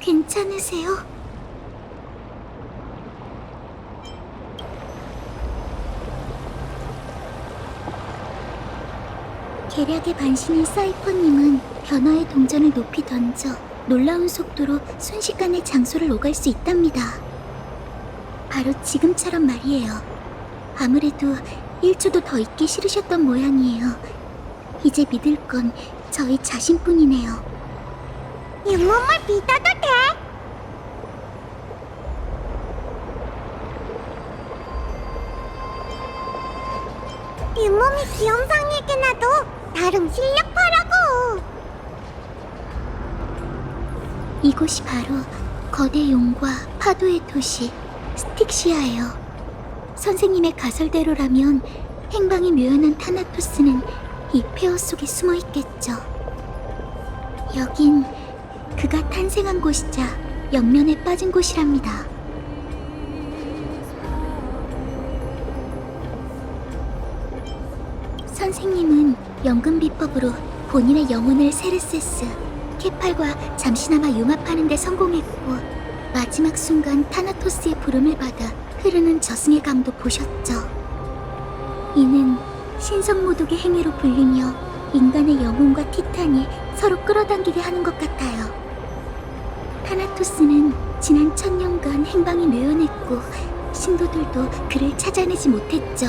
괜찮으세요? 계략의 반신인 사이퍼님은 변화의 동전을 높이 던져 놀라운 속도로 순식간에 장소를 오갈 수 있답니다. 바로 지금처럼 말이에요. 아무래도 1초도 더 있기 싫으셨던 모양이에요. 이제 믿을 건 저희 자신뿐이네요. 잇몸을 믿어도 돼? 잇몸이 귀염상이긴 해도 나름 실력파라고. 이곳이 바로 거대 용과 파도의 도시 스틱시아예요. 선생님의 가설대로라면 행방이 묘연한 타나토스는 이 폐허 속에 숨어 있겠죠. 여긴 그가 탄생한 곳이자 영면에 빠진 곳이랍니다. 선생님은 연금 비법으로 본인의 영혼을 세르세스, 케팔과 잠시나마 융합하는 데 성공했고 마지막 순간 타나토스의 부름을 받아 흐르는 저승의 강도 보셨죠. 이는 신성모독의 행위로 불리며 인간의 영혼과 티탄이 서로 끌어당기게 하는 것 같아요. 타나토스는 지난 천년간 행방이 묘연했고 신도들도 그를 찾아내지 못했죠.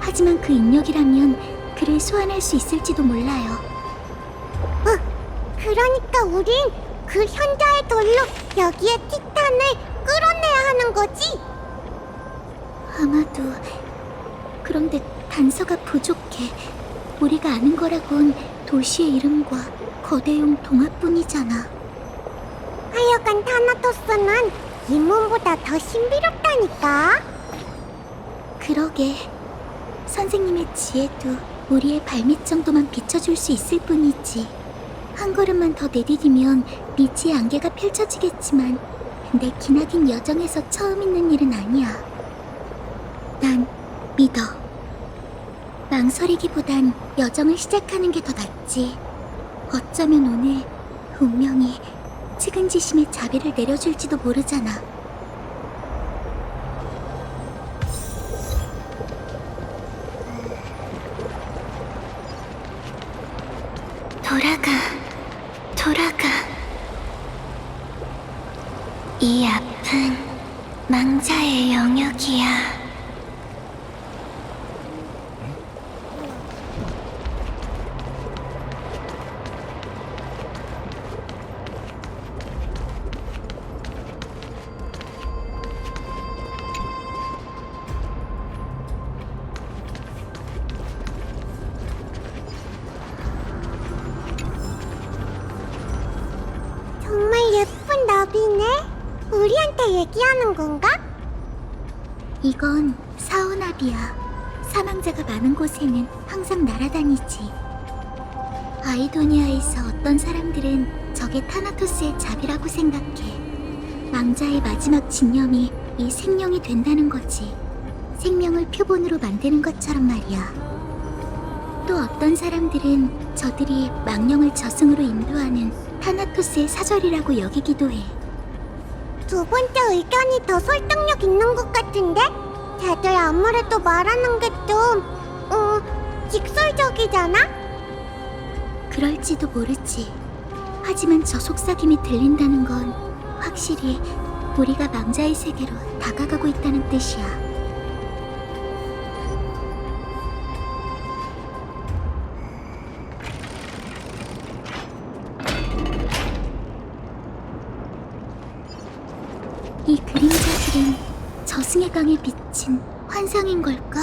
하지만 그 인력이라면 그를 소환할 수 있을지도 몰라요. 어, 그러니까 우린 그 현자의 돌로 여기에 티탄을 끌어내야 하는 거지? 아마도 그런데 단서가 부족해. 우리가 아는 거라곤 도시의 이름과 거대용 동화뿐이잖아. 하여간 타나토스는 잇몸보다 더 신비롭다니까. 그러게. 선생님의 지혜도 우리의 발밑 정도만 비춰줄 수 있을 뿐이지. 한 걸음만 더 내디디면 미지의 안개가 펼쳐지겠지만 내 기나긴 여정에서 처음 있는 일은 아니야. 난 믿어. 망설이기보단 여정을 시작하는 게 더 낫지. 어쩌면 오늘 운명이 측은지심의 자비를 내려줄지도 모르잖아. 돌아가. 얘기하는 건가? 이건 사오나비야. 사망자가 많은 곳에는 항상 날아다니지. 아이도니아에서 어떤 사람들은 저게 타나토스의 자비라고 생각해. 망자의 마지막 집념이 이 생명이 된다는 거지. 생명을 표본으로 만드는 것처럼 말이야. 또 어떤 사람들은 저들이 망령을 저승으로 인도하는 타나토스의 사절이라고 여기기도 해. 두 번째 의견이 더 설득력 있는 것 같은데? 다들 아무래도 말하는 게 좀, 어, 직설적이잖아? 그럴지도 모르지. 하지만 저 속삭임이 들린다는 건 확실히 우리가 망자의 세계로 다가가고 있다는 뜻이야. 저승의 강에 비친 환상인 걸까?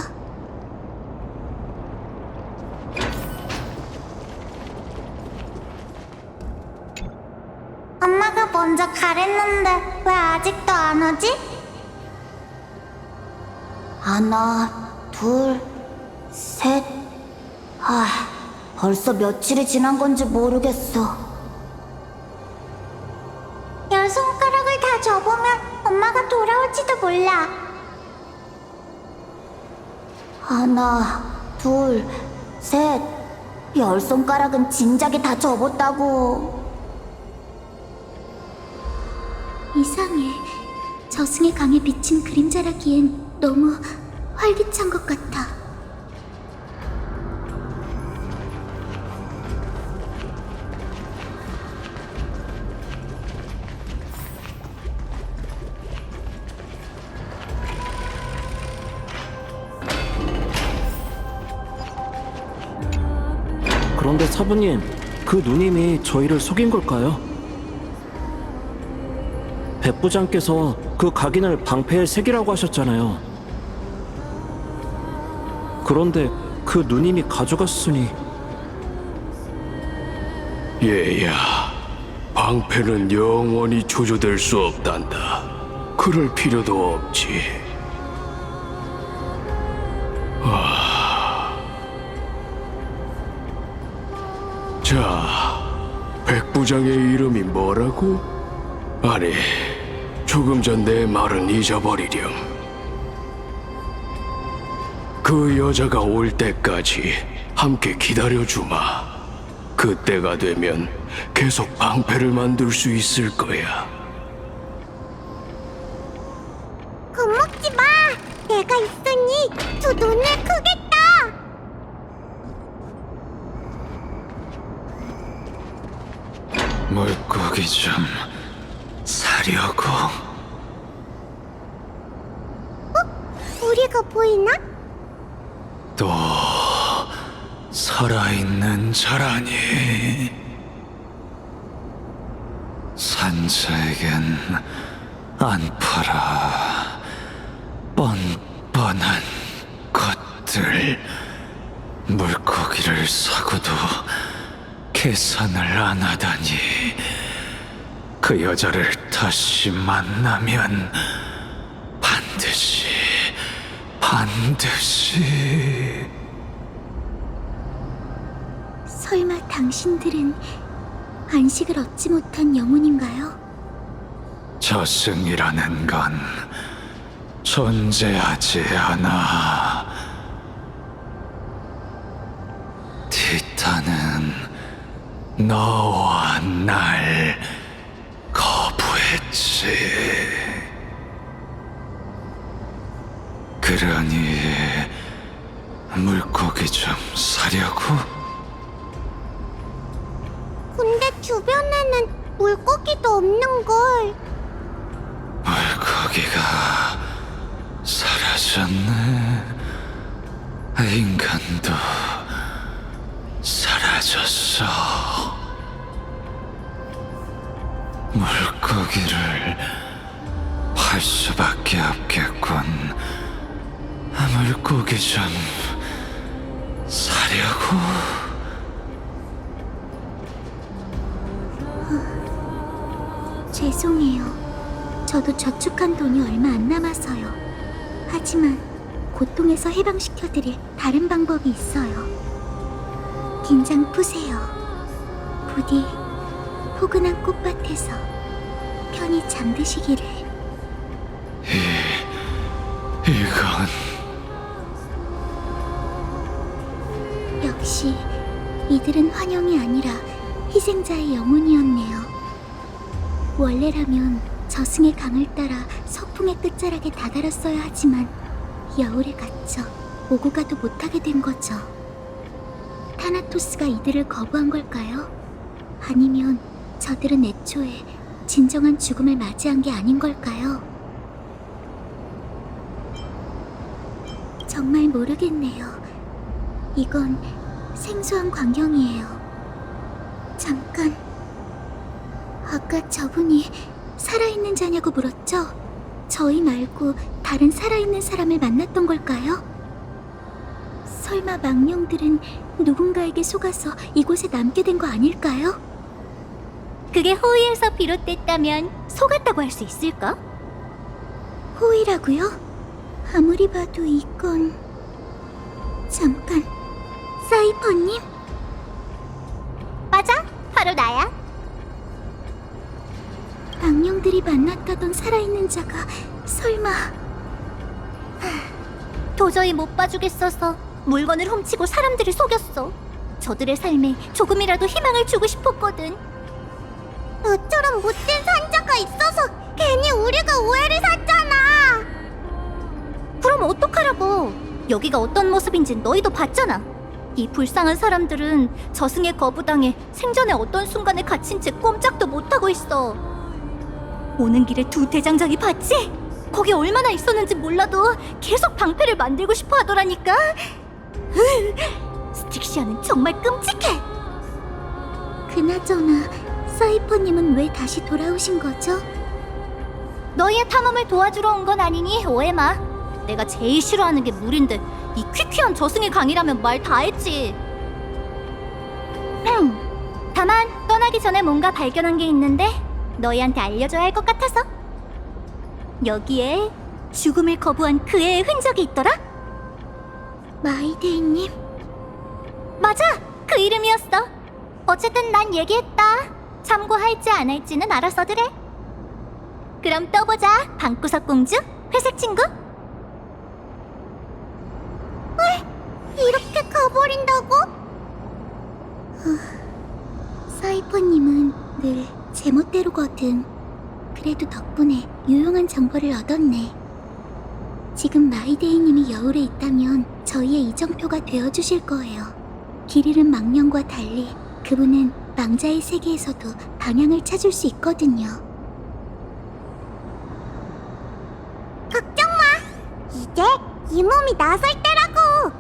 엄마가 먼저 가랬는데 왜 아직도 안 오지? 하나, 둘, 셋. 아, 벌써 며칠이 지난 건지 모르겠어. 열 손가락을 다 접으면 엄마가 돌아올지도 몰라. 하나, 둘, 셋. 열 손가락은 진작에 다 접었다고. 이상해. 저승의 강에 비친 그림자라기엔 너무 활기찬 것 같아. 그런데 사부님, 그 누님이 저희를 속인 걸까요? 백 부장께서 그 각인을 방패에 새기라고 하셨잖아요. 그런데 그 누님이 가져갔으니 얘야, 방패는 영원히 조조될 수 없단다. 그럴 필요도 없지. 자, 백부장의 이름이 뭐라고? 아니, 조금 전 내 말은 잊어버리렴. 그 여자가 올 때까지 함께 기다려주마. 그때가 되면 계속 방패를 만들 수 있을 거야. 고기 좀 사려고. 우리가 보이나? 또 살아있는 자라니. 산자에겐 안 팔아. 뻔뻔한 것들. 물고기를 사고도 계산을 안 하다니. 그 여자를 다시 만나면 반드시, 반드시. 설마 당신들은 안식을 얻지 못한 영혼인가요? 저승이라는 건 존재하지 않아. 티타는 너와 날 했지. 그러니 물고기 좀 사려고? 근데 주변에는 물고기도 없는 걸. 물고기가 사라졌네. 인간도 사라졌어. 물 고기를 팔 수밖에 없겠군. 물고기 좀 사려고. 죄송해요. 저도 저축한 돈이 얼마 안 남아서요. 하지만 고통에서 해방시켜드릴 다른 방법이 있어요. 긴장 푸세요. 부디 포근한 꽃밭에서 편히 잠드시기를. 이건 역시 이들은 환영이 아니라 희생자의 영혼이었네요. 원래라면 저승의 강을 따라 서풍의 끝자락에 다다랐어야 하지만 여울에 갇혀 오고 가도 못하게 된 거죠. 타나토스가 이들을 거부한 걸까요? 아니면 저들은 애초에 진정한 죽음을 맞이한 게 아닌 걸까요? 정말 모르겠네요. 이건 생소한 광경이에요. 잠깐. 아까 저분이 살아있는 자냐고 물었죠? 저희 말고 다른 살아있는 사람을 만났던 걸까요? 설마 망령들은 누군가에게 속아서 이곳에 남게 된 거 아닐까요? 그게 호의에서 비롯됐다면 속았다고 할 수 있을까? 호의라고요? 아무리 봐도 이건 잠깐 사이퍼님 맞아, 바로 나야. 망령들이 만났다던 살아있는 자가 설마 도저히 못 봐주겠어서 물건을 훔치고 사람들을 속였어. 저들의 삶에 조금이라도 희망을 주고 싶었거든. 너처럼 못된 산자가 있어서 괜히 우리가 오해를 샀잖아. 그럼 어떡하라고? 여기가 어떤 모습인지 너희도 봤잖아. 이 불쌍한 사람들은 저승의 거부당에 생전에 어떤 순간을 갇힌 채 꼼짝도 못하고 있어. 오는 길에 두 대장장이 봤지? 거기 얼마나 있었는지 몰라도 계속 방패를 만들고 싶어 하더라니까. 스틱시아는 정말 끔찍해. 그나저나 사이퍼님은 왜 다시 돌아오신 거죠? 너희의 탐험을 도와주러 온 건 아니니 오해 마. 내가 제일 싫어하는 게 물인데 이 퀴퀴한 저승의 강이라면 말 다 했지. 다만 떠나기 전에 뭔가 발견한 게 있는데 너희한테 알려줘야 할 것 같아서. 여기에 죽음을 거부한 그 애의 흔적이 있더라. 마이데이님, 맞아, 그 이름이었어. 어쨌든 난 얘기했다. 참고할지 안 할지는 알아서들 해. 그럼 또 보자, 방구석 공주, 회색 친구. 이렇게 가버린다고? 사이퍼님은 늘 제멋대로거든. 그래도 덕분에 유용한 정보를 얻었네. 지금 마이데이님이 여울에 있다면 저희의 이정표가 되어주실 거예요. 길 잃은 망령과 달리 그분은 망자의 세계에서도 방향을 찾을 수 있거든요. 걱정 마. 이제 이 몸이 나설 때라고.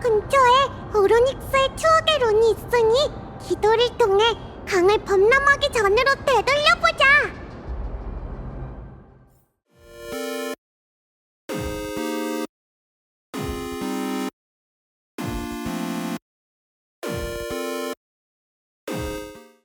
근처에 오로닉스의 추억의 룬이 있으니 기도를 통해 강을 범람하기 전으로 되돌려